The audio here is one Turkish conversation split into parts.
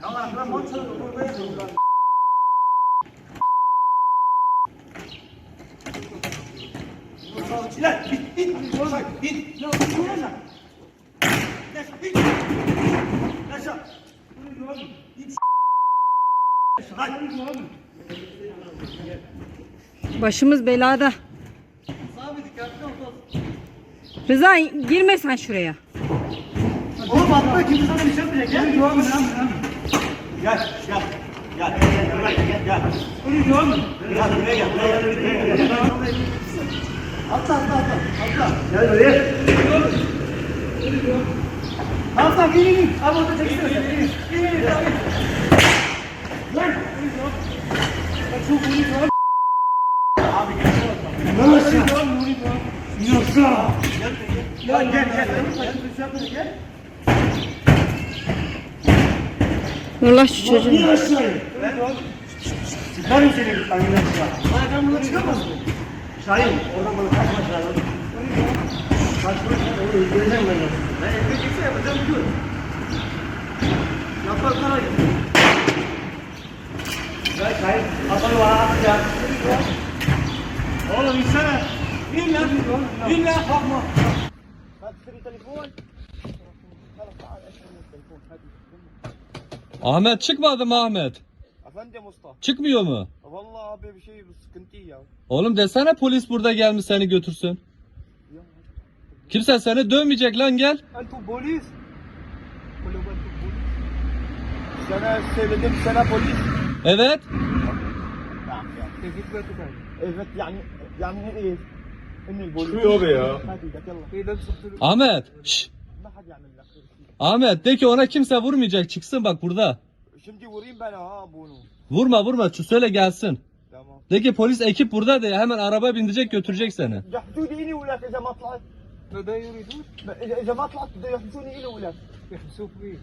Tamam lan motor buraya dur. Lan git git. Oradan git. Ya bu ne lan? Lan git. Lan şu. Git. Lan. Başımız belada. Rıza girme sen şuraya. Oğlum atma kimse sana bir şey yapmayacak. Gel. Gel. Gel. Gel. Gel, gel. Gel, gel, gel, gel. Ölüyorum. Gel, buraya gel. Atla, atla, atla. Atla. Gel buraya. Ölüyorum. Ölüyorum. Atla, gel, gel. Abi orada çeksene. Gel, gel, gel. Lan. Ölüyorum. Ben çok ölüyorum. Abi gel. Ne olsun? Ölüyorum, ölüyorum. Yoksa. Gel, gel. Gel, gel. Gel, gel. Nurullah şu çocuğu. Niye aşağıya? Çıkarım seni bir. Ben buradan çıkamaz mıyım? Şahin, oradan bana kaçma Şahin. Kaçma Şahin, onu öldüreceğim ben. Ben evde kimse yapacağım biliyorum. Yapar sana git. Gel Şahin, kafanı bana atacağım. Oğlum insana. İn lan. İn lan, kalkma. Hadi seni telefon. Ahmet çıkmadı mı Ahmet? Efendim usta. Çıkmıyor mu? Vallahi abi bir şey bir sıkıntı ya. Oğlum desene polis burada gelmiş seni götürsün. Ya. Kimse seni dövmeyecek lan gel. Ben tu polis. Sana söyledim sana polis. Evet. Evet yani yani Çıkıyor be ya. Ahmet. Şşş. ما حد يعمل لك خير شيء. Ahmet de ki ona kimse vurmayacak çıksın bak burada. Şimdi vurayım ben ha bunu. Vurma vurma şu söyle gelsin. Tamam. De ki polis ekip burada de hemen araba bindirecek götürecek seni. يحبسوني الي ولا اذا ما طلعت ماذا يريدون؟ اذا اذا ما طلعت بده يحبسوني الي ولا يحبسوك به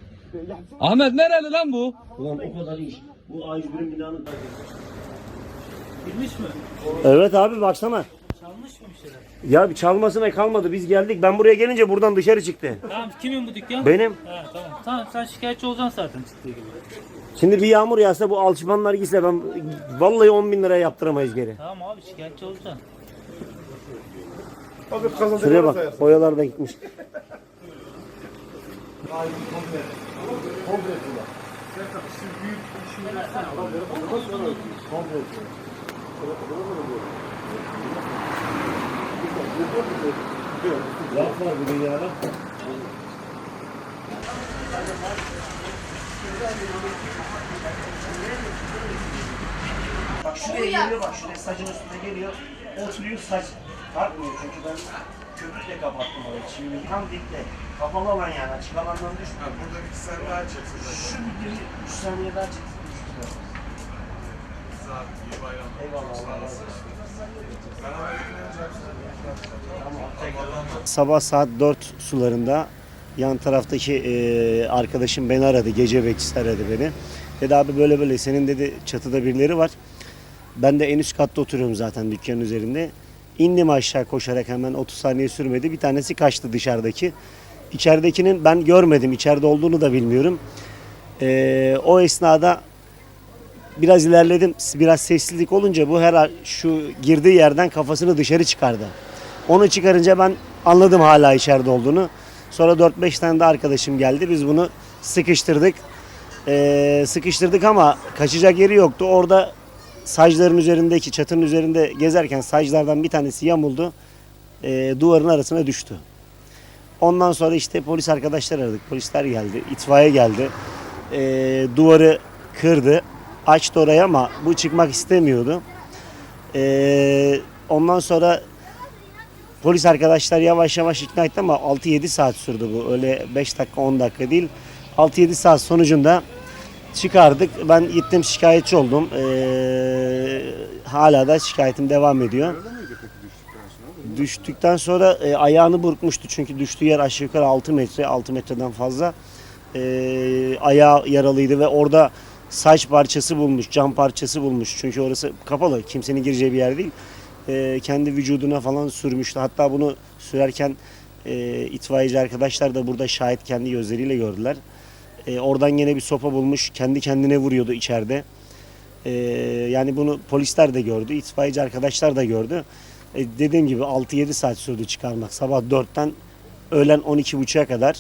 يحبسوني Ahmet nereli lan bu? Ulan o kadar iş. Bu A101'in binanın Bilmiş mi? Evet abi baksana. Çalmış mı bir şeyler? Ya bir çalmasına kalmadı. Biz geldik. Ben buraya gelince buradan dışarı çıktı. Tamam kimin bu dükkan? Benim. Ha tamam. Tamam sen şikayetçi olacaksın zaten çıktığı gibi. Şimdi bir yağmur yağsa bu alçıpanlar gitse ben vallahi 10 bin liraya yaptıramayız geri. Tamam abi şikayetçi olacaksın. Abi kazanacak Şuraya bak. yersin. Boyalar da gitmiş. Laf var bir ya. Bak şuraya geliyor bak şuraya saçın üstüne geliyor. Oturuyor saç kalkmıyor çünkü ben köprüyle kapattım orayı. Şimdi tam dipte. Kapalı alan yani açık alandan düşmüyor. Burada bir sen daha çeksin. Şu bir 3 saniye daha çeksin. Saat iyi bayram. Eyvallah. Sağ olasın. Sabah saat 4 sularında yan taraftaki e, arkadaşım beni aradı. Gece bekçisi aradı beni. Dedi abi böyle böyle senin dedi çatıda birileri var. Ben de en üst katta oturuyorum zaten dükkanın üzerinde. İndim aşağı koşarak hemen 30 saniye sürmedi. Bir tanesi kaçtı dışarıdaki. İçeridekinin ben görmedim. içeride olduğunu da bilmiyorum. E, o esnada biraz ilerledim. Biraz sessizlik olunca bu her şu girdiği yerden kafasını dışarı çıkardı. Onu çıkarınca ben anladım hala içeride olduğunu. Sonra 4-5 tane de arkadaşım geldi. Biz bunu sıkıştırdık. Ee, sıkıştırdık ama kaçacak yeri yoktu. Orada sacların üzerindeki çatının üzerinde gezerken saclardan bir tanesi yamuldu. Ee, duvarın arasına düştü. Ondan sonra işte polis arkadaşlar aradık. Polisler geldi. itfaiye geldi. Ee, duvarı kırdı. Açtı orayı ama bu çıkmak istemiyordu. Ee, ondan sonra Polis arkadaşlar yavaş yavaş ikna etti ama 6-7 saat sürdü bu. Öyle 5 dakika 10 dakika değil. 6-7 saat sonucunda çıkardık. Ben gittim şikayetçi oldum. Ee, hala da şikayetim devam ediyor. Düştükten sonra e, ayağını burkmuştu çünkü düştüğü yer aşağı yukarı 6 metre, 6 metreden fazla. Ee, ayağı yaralıydı ve orada saç parçası bulmuş, cam parçası bulmuş. Çünkü orası kapalı, kimsenin gireceği bir yer değil e, kendi vücuduna falan sürmüştü. Hatta bunu sürerken e, itfaiyeci arkadaşlar da burada şahit kendi gözleriyle gördüler. E, oradan yine bir sopa bulmuş. Kendi kendine vuruyordu içeride. E, yani bunu polisler de gördü. itfaiyeci arkadaşlar da gördü. E, dediğim gibi 6-7 saat sürdü çıkarmak. Sabah 4'ten öğlen 12.30'a kadar.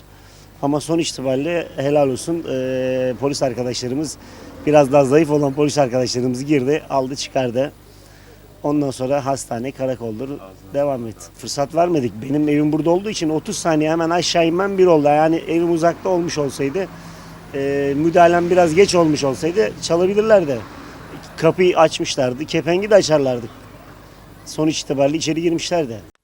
Ama son itibariyle helal olsun e, polis arkadaşlarımız biraz daha zayıf olan polis arkadaşlarımız girdi aldı çıkardı. Ondan sonra hastane karakoldur devam et. Fırsat vermedik. Benim evim burada olduğu için 30 saniye hemen aşağı inmem bir oldu. Yani evim uzakta olmuş olsaydı e, müdahalem biraz geç olmuş olsaydı çalabilirlerdi. Kapıyı açmışlardı. Kepengi de açarlardı. Sonuç itibariyle içeri girmişlerdi.